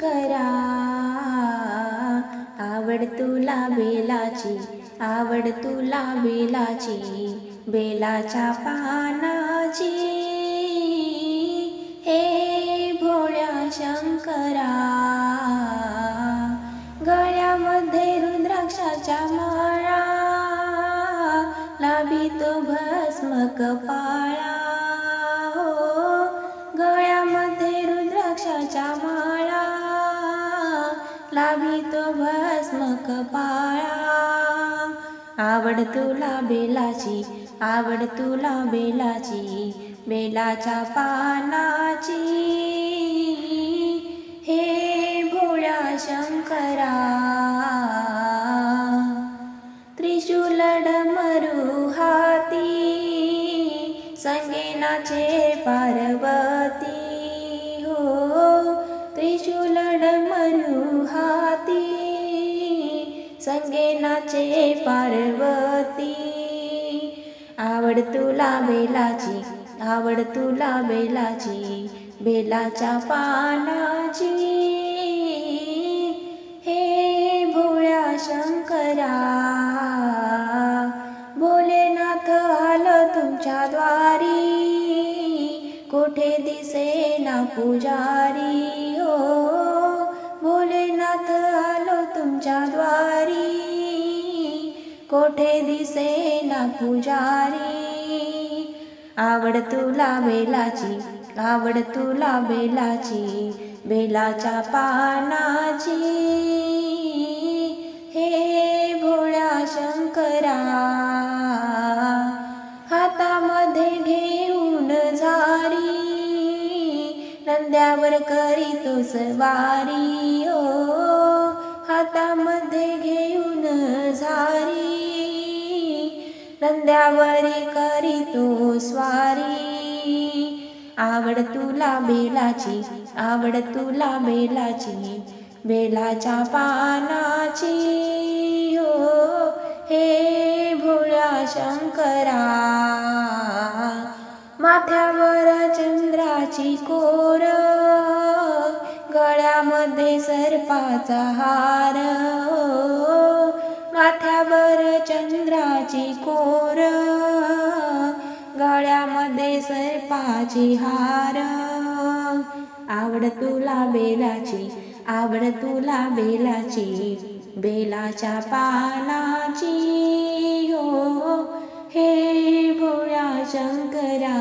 करा. आवड तुला बेलाची आवड तुला बेलाची बेलाच्या पानाची. हे भोळ्या शंकरा गळ्यामध्ये रुद्राक्षाच्या माळा लाभितो भस्म कपाळा हो गळ्यामध्ये रुद्राक्षाच्या माळा. लाभितो भस्म कपाळा आवड तुला बेलाची आवड तुला बेलाची बेलाच्या पानाची. हे भोळ्या शंकरा त्रिशूल डमरू हाती संगेनाचे पारवा संगेनाचे पार्वती. आवड तुला बेलाची आवड तुला बेलाची बेलाच्या पानाची. हे भोळ्या शंकरा भोलेनाथ आलं तुमच्या द्वारी. कोठे दिसे ना पुजारी हो कोठे दिसे ना पुजारी? आवड तुला बेलाची आवड तुला बेलाची बेलाच्या पानाची. हे भोळ्या शंकरा हातामध्ये घेऊन झारी नंद्यावर करी तो सवारी ओ हातामध्ये घेऊन खांद्यावरी करी तू स्वारी. आवड तुला बेलाची आवड तुला बेलाची बेलाच्या पानाची. हो हे भोळ्या शंकरा. माथ्यावर चंद्राची कोर गळ्यामध्ये सर्पाचा हार. माथ्यावर चंद्राची कोर गळ्यामध्ये सर्पाची हार. आवड तुला बेलाची आवड तुला बेलाची बेलाच्या पानाची. हो, हो हे भोळ्या शंकरा.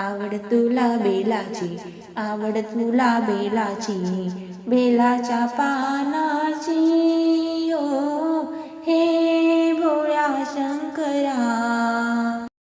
आवड तुला बेलाची आवड तुला बेलाची बेलाच्या पानाची.